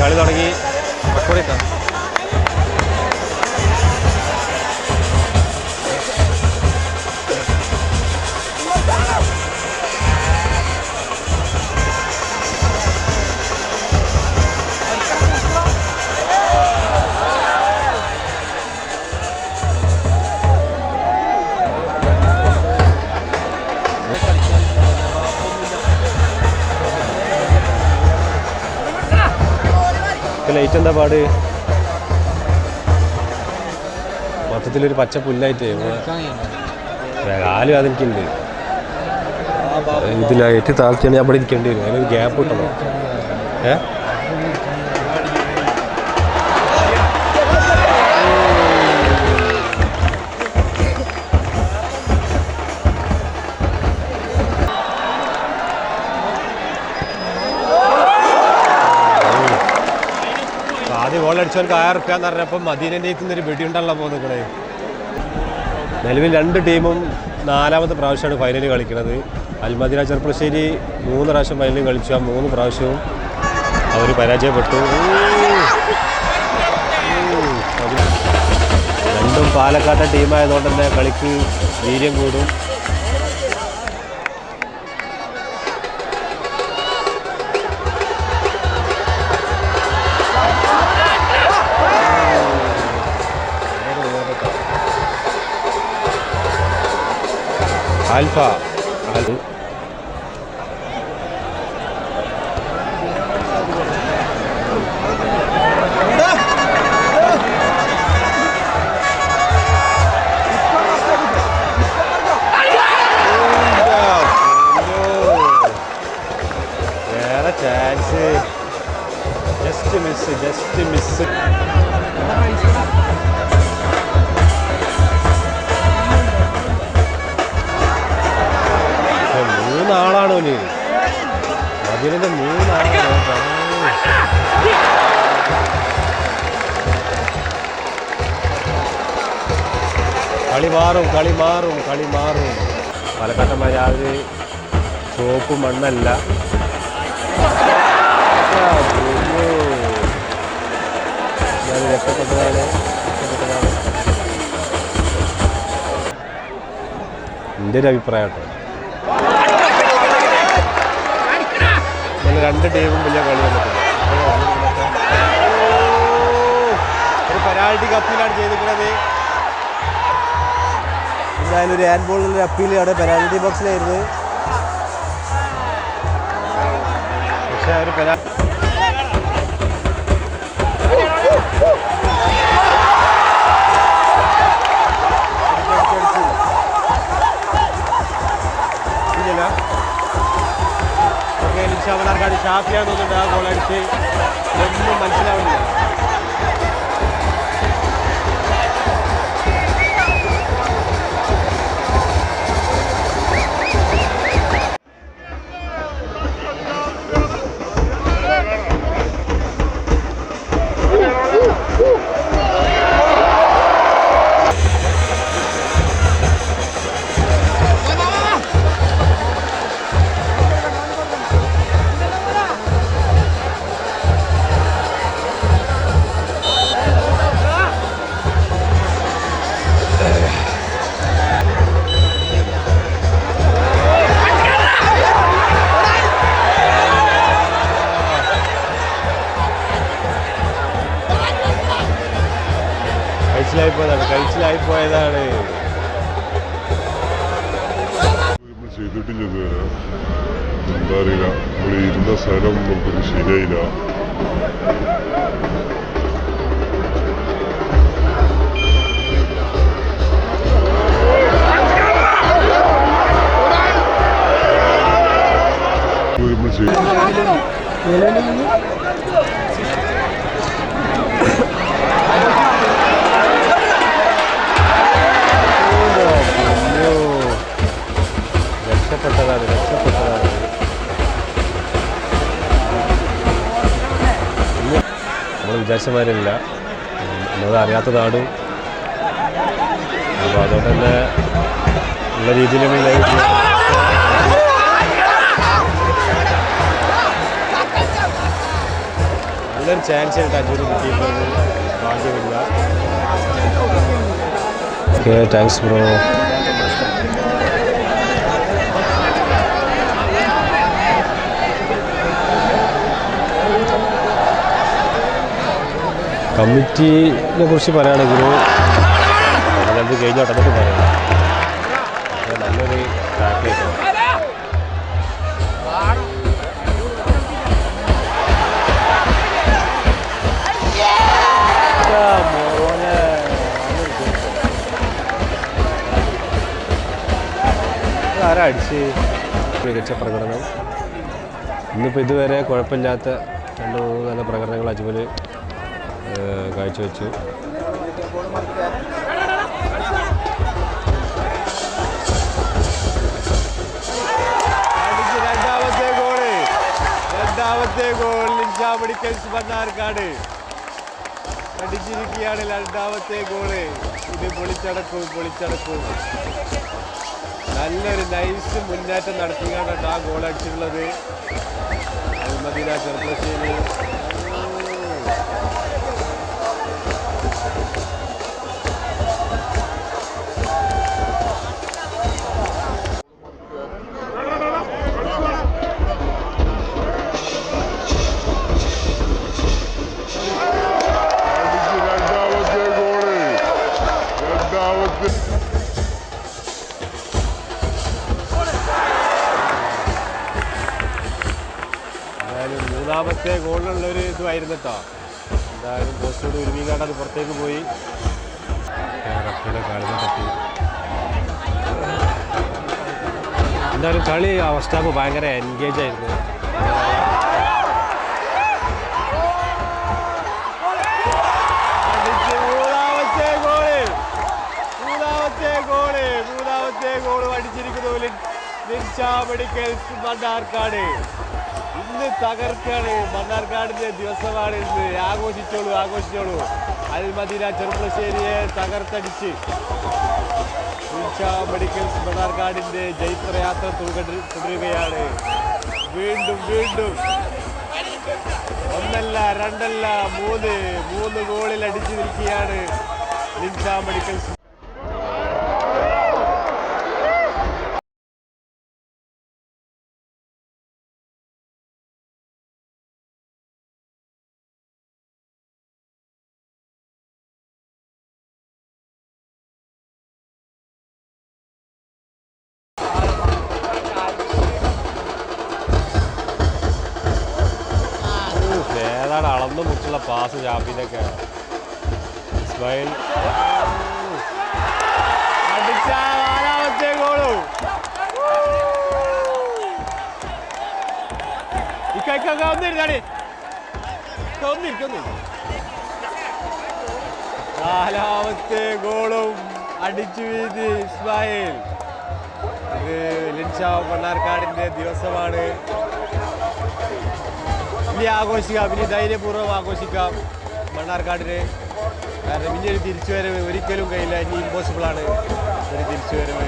കളി തുടങ്ങി. റെക്കോർഡിട്ടാ ലൈറ്റ് എന്താ പാട്? മൊത്തത്തിലൊരു പച്ച പുല്ലായിട്ട്. കാലും അതെനിക്കുണ്ട്. ഇതിൽ ഏറ്റവും താഴ്ത്തിയാണ് ഞാൻ അവിടെ ഇരിക്കേണ്ടി വരും. അതിനൊരു ഗ്യാപ്പ് കിട്ടണം. ഏ? അടിച്ചവർക്ക് ആയിരം റുപ്യ എന്ന് പറഞ്ഞപ്പോൾ മദീനന്റെ ഒരു വെടിയുണ്ടല്ലോ പോകുന്നത് നിലവിൽ രണ്ട് ടീമും നാലാമത്തെ പ്രാവശ്യമാണ് ഫൈനൽ കളിക്കുന്നത് അൽമദീന ചെറുപ്പശ്ശേരി മൂന്ന് പ്രാവശ്യം ഫൈനലിൽ കളിച്ചു. ആ മൂന്ന് പ്രാവശ്യവും അവർ പരാജയപ്പെട്ടു. രണ്ടും പാലക്കാട്ടെ ടീമായതുകൊണ്ട് തന്നെ കളിക്ക് വീര്യം കൂടും. イン。അതിനെ മൂന്നാളാണ് കളി മാറും കളി മാറും കളി മാറും. പാലക്കാട്ടന്മാർ ആര് ചുവപ്പ് മണ്ണല്ല. ആ, പൊന്നോ. ഞാൻ രക്ഷപ്പെട്ടതാണ് രക്ഷപ്പെട്ടതാണ് എന്റെ ഒരു അഭിപ്രായം കേട്ടോ. രണ്ട് ടീമും വലിയ കളി വന്നിട്ടുണ്ട്. ഒരു പെനാൾട്ടി കപ്പിലാണ് ചെയ്തിരിക്കുന്നത്. എന്തായാലും ഒരു ഹാൻഡ് ബോളിൽ അപ്പീൽ അവിടെ പെനാൽറ്റി ബോക്സിലായിരുന്നു. പക്ഷേ ഒരു പെനാ ഓക്കെ നിഷാമനാർക്കാട് ഷാഫിയാന്ന് തോന്നുന്നുണ്ട് ആ ഗോൾ അടിച്ച്. ഒന്നും മനസ്സിലാവില്ല പോയതാണ് കഴിച്ചിലായി പോയതാണ്. നമ്മൾ ചെയ്തിട്ടില്ല ഇതുവരെ എന്താ അറിയില്ല. നമ്മൾ ഇരുന്ന സ്ഥലം നമുക്കൊരു ശരിയായില്ല. നമ്മൾ നമ്മൾ എന്നത് നമ്മൾ അറിയാത്ത നാടും അപ്പോൾ അതുകൊണ്ട് തന്നെ ഉള്ള ലൈവ് നല്ലൊരു ചാൻസ് ആയിട്ട് അജൂര് കിട്ടിയിട്ടുള്ളത് ഭാഗ്യമില്ല. ഓക്കെ താങ്ക്സ് ബ്രോ കമ്മിറ്റിനെ കുറിച്ച് പറയുകയാണെങ്കിൽ അത് കഴിഞ്ഞോട്ടെ എന്നിട്ട് പറയാം. അത് നല്ലൊരു ടാക്ലേറ്റ് ആരാ അടിച്ച്? മികച്ച പ്രകടനം. ഇന്നിപ്പോൾ ഇതുവരെ കുഴപ്പമില്ലാത്ത രണ്ട് മൂന്ന് നല്ല പ്രകടനങ്ങൾ അജ്മൽ കാഴ്ചവെച്ചു. രണ്ടാമത്തെ ഗോൾ മെഡിക്കൽസ് മണ്ണാർക്കാട് അടിച്ചിരിക്കുകയാണ് രണ്ടാമത്തെ ഗോൾ. ഇത് പൊളിച്ചടക്കും പൊളിച്ചടക്കും. നല്ലൊരു നൈസ് മുന്നേറ്റം നടത്തിയാണ് ആ ഗോൾ അടിച്ചിട്ടുള്ളത് മദീന ചെറുപ്പശ്ശേരി എന്തായാലും മൂന്നാമത്തെ ഗോളിനുള്ളൊരു ഇതുമായിരുന്നു കേട്ടോ എന്തായാലും പോസ്റ്റോട് ഒരുമിക്കാണ്ട് അത് പുറത്തേക്ക് പോയി. റഫിയുടെ കാലിനെ തട്ടി. എന്തായാലും കളി അവസ്ഥ ഭയങ്കര എൻഗേജ് ആയിരുന്നു. ഗോൾ അടിച്ചിരിക്കുന്നു ലിൻഷാ മെഡിക്കൽസ് മണ്ണാർക്കാട്. ഇന്ന് തകർക്കാണ്. മണ്ണാർക്കാടിന്റെ ദിവസമാണ് ഇന്ന്. ആഘോഷിച്ചോളൂ ആഘോഷിച്ചോളൂ. അൽമദീന ചെറുപ്പശ്ശേരിയെ തകർത്തടിച്ച്. മെഡിക്കൽസ് മണ്ണാർക്കാടിന്റെ ജൈത്രയാത്ര തുടരുകയാണ്. വീണ്ടും വീണ്ടും. ഒന്നല്ല രണ്ടല്ല മൂന്ന്. മൂന്ന് ഗോളിൽ അടിച്ചു നിൽക്കുകയാണ് ലിൻഷാ മെഡിക്കൽസ്. പാസ് ജാബിനൊക്കെ ഇസ്മായിൽ. അടിച്ച നാലാമത്തെ ഗോളും. ഇക്കൊക്കെ ഒന്നിരുന്നാടി ഒന്നിരിക്കുന്നു നാലാമത്തെ ഗോളും അടിച്ചു വീതി ഇസ്മായിൽ. ഇത് ലിൻഷാവ് മണ്ണാർക്കാടിന്റെ ദിവസമാണ്. ഇനി ആഘോഷിക്കാം ഇനി ധൈര്യപൂർവം ആഘോഷിക്കാം. മണ്ണാർക്കാടിന് കാരണം ഇനി ഒരു തിരിച്ചുവരവ് ഒരിക്കലും കഴിയില്ല. ഇനി ഇമ്പോസിബിൾ ആണ് ഒരു തിരിച്ചുവരവ്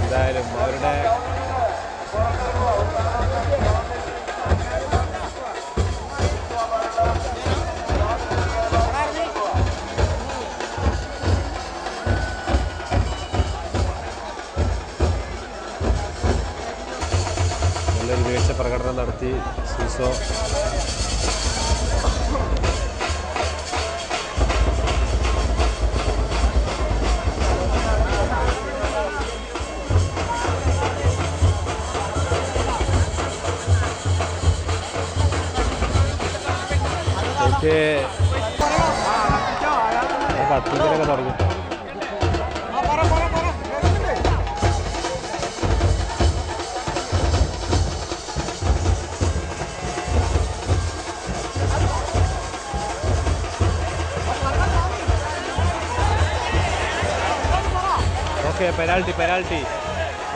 എന്തായാലും അവരുടെ പെനാൽറ്റി പെനാൽറ്റി.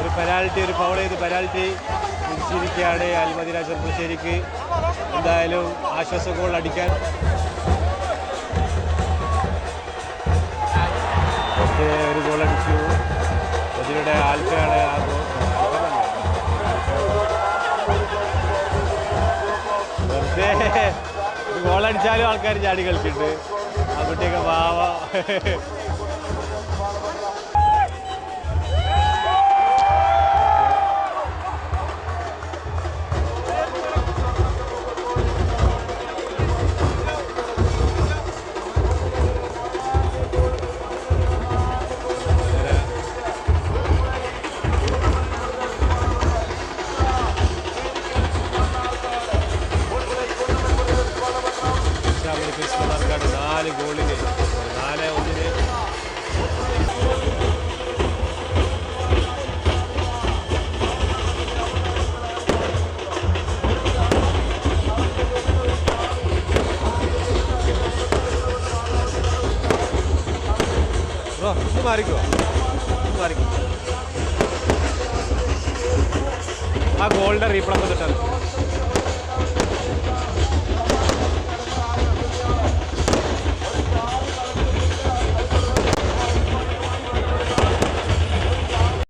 ഒരു പെനാൽറ്റി ഒരു ഫൗൾ ചെയ്ത് പെനാൽറ്റി. തിരിച്ചിരിക്കുകയാണ് അൽമദിന ചെറുപ്പശ്ശേരിക്ക് എന്തായാലും ആശ്വാസ ഗോൾ അടിക്കാൻ. ഒരു ഗോൾ അടിച്ചു. അതിലൂടെ ആൽഫയാണ് ആ ഗോൾ വെറുതെ ഗോൾ അടിച്ചാലും ആൾക്കാർ ചാടി കളിച്ചിട്ടുണ്ട്. ആ കുട്ടിയൊക്കെ പാവ. ഇത് മാറിക്കോ. മാറിക്കോ. ആ ഗോൾഡ് റീപ്ലേസ് വന്നിട്ടാണ്